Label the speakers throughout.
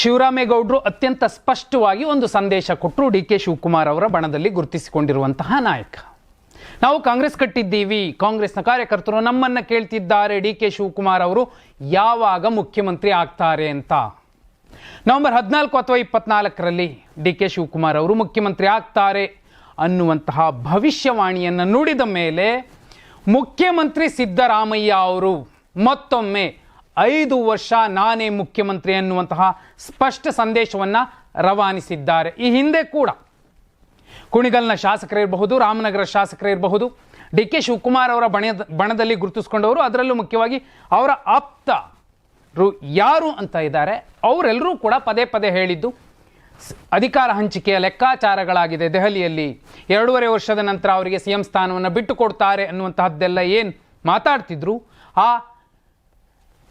Speaker 1: ಶಿವರಾಮೇಗೌಡರು ಅತ್ಯಂತ ಸ್ಪಷ್ಟವಾಗಿ ಒಂದು ಸಂದೇಶ ಕೊಟ್ಟರು ಡಿ ಕೆ ಶಿವಕುಮಾರ್ ಅವರ ಬಣದಲ್ಲಿ ಗುರುತಿಸಿಕೊಂಡಿರುವಂತಹ ನಾಯಕ. ನಾವು ಕಾಂಗ್ರೆಸ್ ಕಟ್ಟಿದ್ದೀವಿ, ಕಾಂಗ್ರೆಸ್ನ ಕಾರ್ಯಕರ್ತರು ನಮ್ಮನ್ನು ಕೇಳ್ತಿದ್ದಾರೆ, ಡಿ ಕೆ ಶಿವಕುಮಾರ್ ಅವರು ಯಾವಾಗ ಮುಖ್ಯಮಂತ್ರಿ ಆಗ್ತಾರೆ ಅಂತ. ನವೆಂಬರ್ ಹದಿನಾಲ್ಕು ಅಥವಾ ಇಪ್ಪತ್ನಾಲ್ಕರಲ್ಲಿ ಡಿ ಕೆ ಶಿವಕುಮಾರ್ ಅವರು ಮುಖ್ಯಮಂತ್ರಿ ಆಗ್ತಾರೆ ಅನ್ನುವಂತಹ ಭವಿಷ್ಯವಾಣಿಯನ್ನು ನುಡಿದ ಮೇಲೆ ಮುಖ್ಯಮಂತ್ರಿ ಸಿದ್ದರಾಮಯ್ಯ ಅವರು ಮತ್ತೊಮ್ಮೆ ಐದು ವರ್ಷ ನಾನೇ ಮುಖ್ಯಮಂತ್ರಿ ಅನ್ನುವಂತಹ ಸ್ಪಷ್ಟ ಸಂದೇಶವನ್ನು ರವಾನಿಸಿದ್ದಾರೆ. ಈ ಹಿಂದೆ ಕೂಡ ಕುಣಿಗಲ್ನ ಶಾಸಕರಿರಬಹುದು ರಾಮನಗರ ಶಾಸಕರಿರಬಹುದು ಡಿ ಕೆ ಶಿವಕುಮಾರ್ ಅವರ ಬಣದ ಬಣದಲ್ಲಿ ಗುರುತಿಸ್ಕೊಂಡವರು, ಅದರಲ್ಲೂ ಮುಖ್ಯವಾಗಿ ಅವರ ಆಪ್ತರು ಯಾರು ಅಂತ ಇದ್ದಾರೆ, ಅವರೆಲ್ಲರೂ ಕೂಡ ಪದೇ ಪದೇ ಹೇಳಿದ್ದು ಅಧಿಕಾರ ಹಂಚಿಕೆಯ ಲೆಕ್ಕಾಚಾರಗಳಾಗಿದೆ. ದೆಹಲಿಯಲ್ಲಿ ಎರಡೂವರೆ ವರ್ಷದ ನಂತರ ಅವರಿಗೆ ಸಿ ಎಂ ಸ್ಥಾನವನ್ನು ಬಿಟ್ಟುಕೊಡ್ತಾರೆ ಅನ್ನುವಂತಹದ್ದೆಲ್ಲ ಏನು ಮಾತಾಡ್ತಿದ್ರು, ಆ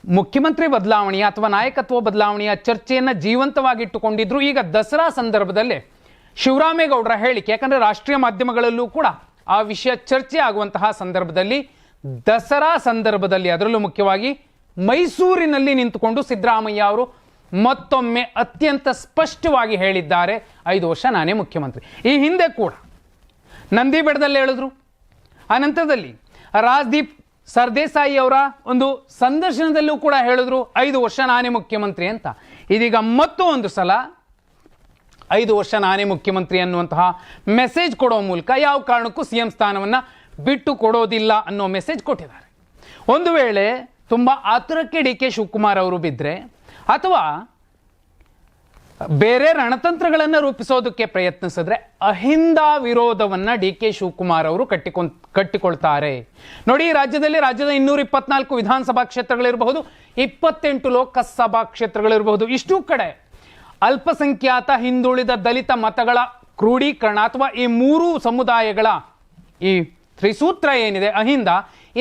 Speaker 1: ಮುಖ್ಯಮಂತ್ರಿ ಬದಲಾವಣೆಯ ಅಥವಾ ನಾಯಕತ್ವ ಬದಲಾವಣೆಯ ಚರ್ಚೆಯನ್ನು ಜೀವಂತವಾಗಿಟ್ಟುಕೊಂಡಿದ್ರು ಈಗ ದಸರಾ ಸಂದರ್ಭದಲ್ಲಿ ಶಿವರಾಮೇಗೌಡರ ಹೇಳಿಕೆ, ಯಾಕಂದ್ರೆ ರಾಷ್ಟ್ರೀಯ ಮಾಧ್ಯಮಗಳಲ್ಲೂ ಕೂಡ ಆ ವಿಷಯ ಚರ್ಚೆ ಆಗುವಂತಹ ಸಂದರ್ಭದಲ್ಲಿ, ದಸರಾ ಸಂದರ್ಭದಲ್ಲಿ ಅದರಲ್ಲೂ ಮುಖ್ಯವಾಗಿ ಮೈಸೂರಿನಲ್ಲಿ ನಿಂತುಕೊಂಡು ಸಿದ್ದರಾಮಯ್ಯ ಅವರು ಮತ್ತೊಮ್ಮೆ ಅತ್ಯಂತ ಸ್ಪಷ್ಟವಾಗಿ ಹೇಳಿದ್ದಾರೆ. ಐದು ವರ್ಷ ನಾನೇ ಮುಖ್ಯಮಂತ್ರಿ. ಈ ಹಿಂದೆ ಕೂಡ ನಂದಿ ಬೆಟ್ಟದಲ್ಲಿ ಹೇಳಿದ್ರು. ಆ ನಂತರದಲ್ಲಿ ರಾಜ್ದೀಪ್ ಸರ್ದೇಸಾಯಿ ಅವರ ಒಂದು ಸಂದರ್ಶನದಲ್ಲೂ ಕೂಡ ಹೇಳಿದ್ರು, ಐದು ವರ್ಷ ನಾನೇ ಮುಖ್ಯಮಂತ್ರಿ ಅಂತ. ಇದೀಗ ಮತ್ತೂ ಒಂದು ಸಲ, ಐದು ವರ್ಷ ನಾನೇ ಮುಖ್ಯಮಂತ್ರಿ ಅನ್ನುವಂತಹ ಮೆಸೇಜ್ ಕೊಡೋ ಮೂಲಕ ಯಾವ ಕಾರಣಕ್ಕೂ ಸಿ ಎಂ ಸ್ಥಾನವನ್ನು ಬಿಟ್ಟು ಕೊಡೋದಿಲ್ಲ ಅನ್ನೋ ಮೆಸೇಜ್ ಕೊಟ್ಟಿದ್ದಾರೆ. ಒಂದು ವೇಳೆ ತುಂಬ ಆತುರಕ್ಕೆ ಡಿ ಕೆ ಶಿವಕುಮಾರ್ ಅವರು ಬಿದ್ದರೆ ಅಥವಾ ಬೇರೆ ರಣತಂತ್ರಗಳನ್ನು ರೂಪಿಸೋದಕ್ಕೆ ಪ್ರಯತ್ನಿಸಿದ್ರೆ ಅಹಿಂದ ವಿರೋಧವನ್ನು ಡಿ ಕೆ ಶಿವಕುಮಾರ್ ಅವರು ಕಟ್ಟಿಕೊಂಡ್, ಕಟ್ಟಿಕೊಳ್ತಾರೆ. ನೋಡಿ ರಾಜ್ಯದಲ್ಲಿ ರಾಜ್ಯದ ಇನ್ನೂರ ಇಪ್ಪತ್ನಾಲ್ಕು ವಿಧಾನಸಭಾ ಕ್ಷೇತ್ರಗಳಿರಬಹುದು, ಇಪ್ಪತ್ತೆಂಟು ಲೋಕಸಭಾ ಕ್ಷೇತ್ರಗಳಿರಬಹುದು. ಇಷ್ಟೂ ಕಡೆ ಅಲ್ಪಸಂಖ್ಯಾತ ಹಿಂದುಳಿದ ದಲಿತ ಮತಗಳ ಕ್ರೋಢೀಕರಣ ಅಥವಾ ಈ ಮೂರು ಸಮುದಾಯಗಳ ಈ ತ್ರಿಸೂತ್ರ ಏನಿದೆ, ಅಹಿಂದ,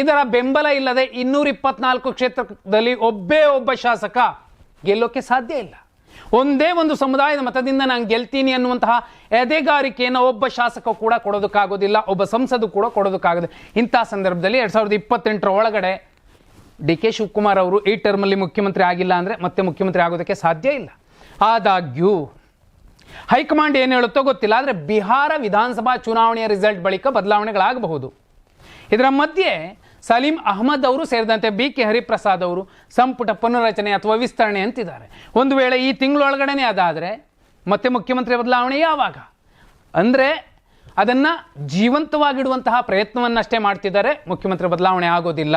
Speaker 1: ಇದರ ಬೆಂಬಲ ಇಲ್ಲದೆ ಇನ್ನೂರ ಇಪ್ಪತ್ನಾಲ್ಕು ಕ್ಷೇತ್ರದಲ್ಲಿ ಒಬ್ಬೇ ಒಬ್ಬ ಶಾಸಕ ಗೆಲ್ಲೋಕೆ ಸಾಧ್ಯ ಇಲ್ಲ. ಒಂದೇ ಒಂದು ಸಮುದಾಯದ ಮತದಿಂದ ನಾನು ಗೆಲ್ತೀನಿ ಅನ್ನುವಂತಹ ಎದೆಗಾರಿಕೆಯನ್ನು ಒಬ್ಬ ಶಾಸಕ ಕೂಡ ಕೊಡೋದಕ್ಕಾಗೋದಿಲ್ಲ, ಒಬ್ಬ ಸಂಸದ ಕೂಡ ಕೊಡೋದಕ್ಕಾಗೋದು ಇಂಥ ಸಂದರ್ಭದಲ್ಲಿ ಎರಡ್ ಸಾವಿರದ ಇಪ್ಪತ್ತೆಂಟರ ಒಳಗಡೆ ಡಿ ಕೆ ಶಿವಕುಮಾರ್ ಅವರು ಈ ಟರ್ಮಲ್ಲಿ ಮುಖ್ಯಮಂತ್ರಿ ಆಗಿಲ್ಲ ಅಂದರೆ ಮತ್ತೆ ಮುಖ್ಯಮಂತ್ರಿ ಆಗೋದಕ್ಕೆ ಸಾಧ್ಯ ಇಲ್ಲ. ಆದಾಗ್ಯೂ, ಹೈಕಮಾಂಡ್ ಏನು ಹೇಳುತ್ತೋ ಗೊತ್ತಿಲ್ಲ, ಆದರೆ ಬಿಹಾರ ವಿಧಾನಸಭಾ ಚುನಾವಣೆಯ ರಿಸಲ್ಟ್ ಬಳಿಕ ಬದಲಾವಣೆಗಳಾಗಬಹುದು. ಇದರ ಮಧ್ಯೆ ಸಲೀಂ ಅಹಮದ್ ಅವರು ಸೇರಿದಂತೆ ಬಿ ಕೆ ಹರಿಪ್ರಸಾದ್ ಅವರು ಸಂಪುಟ ಪುನರ್ರಚನೆ ಅಥವಾ ವಿಸ್ತರಣೆ ಅಂತಿದ್ದಾರೆ. ಒಂದು ವೇಳೆ ಈ ತಿಂಗಳೊಳಗಡೆನೆ ಅದಾದರೆ ಮತ್ತೆ ಮುಖ್ಯಮಂತ್ರಿ ಬದಲಾವಣೆ ಯಾವಾಗ? ಅಂದರೆ ಅದನ್ನು ಜೀವಂತವಾಗಿಡುವಂತಹ ಪ್ರಯತ್ನವನ್ನಷ್ಟೇ ಮಾಡ್ತಿದ್ದಾರೆ, ಮುಖ್ಯಮಂತ್ರಿ ಬದಲಾವಣೆ ಆಗೋದಿಲ್ಲ.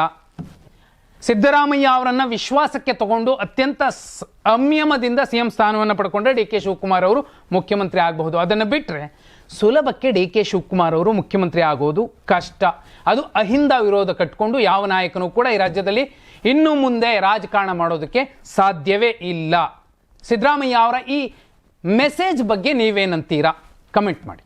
Speaker 1: ಸಿದ್ದರಾಮಯ್ಯ ಅವರನ್ನು ವಿಶ್ವಾಸಕ್ಕೆ ತಗೊಂಡು ಅತ್ಯಂತ ಸಂಯಮದಿಂದ ಸಿ ಎಂ ಸ್ಥಾನವನ್ನು ಪಡ್ಕೊಂಡ್ರೆ ಡಿ ಕೆ ಶಿವಕುಮಾರ್ ಅವರು ಮುಖ್ಯಮಂತ್ರಿ ಆಗಬಹುದು. ಅದನ್ನು ಬಿಟ್ಟರೆ ಸುಲಭಕ್ಕೆ ಡಿ ಕೆ ಶಿವಕುಮಾರ್ ಅವರು ಮುಖ್ಯಮಂತ್ರಿ ಆಗೋದು ಕಷ್ಟ. ಅದು ಅಹಿಂದ ವಿರೋಧ ಕಟ್ಕೊಂಡು ಯಾವ ನಾಯಕನೂ ಕೂಡ ಈ ರಾಜ್ಯದಲ್ಲಿ ಇನ್ನು ಮುಂದೆ ರಾಜಕಾರಣ ಮಾಡೋದಕ್ಕೆ ಸಾಧ್ಯವೇ ಇಲ್ಲ. ಸಿದ್ದರಾಮಯ್ಯ ಅವರ ಈ ಮೆಸೇಜ್ ಬಗ್ಗೆ ನೀವೇನಂತೀರಾ? ಕಮೆಂಟ್ ಮಾಡಿ.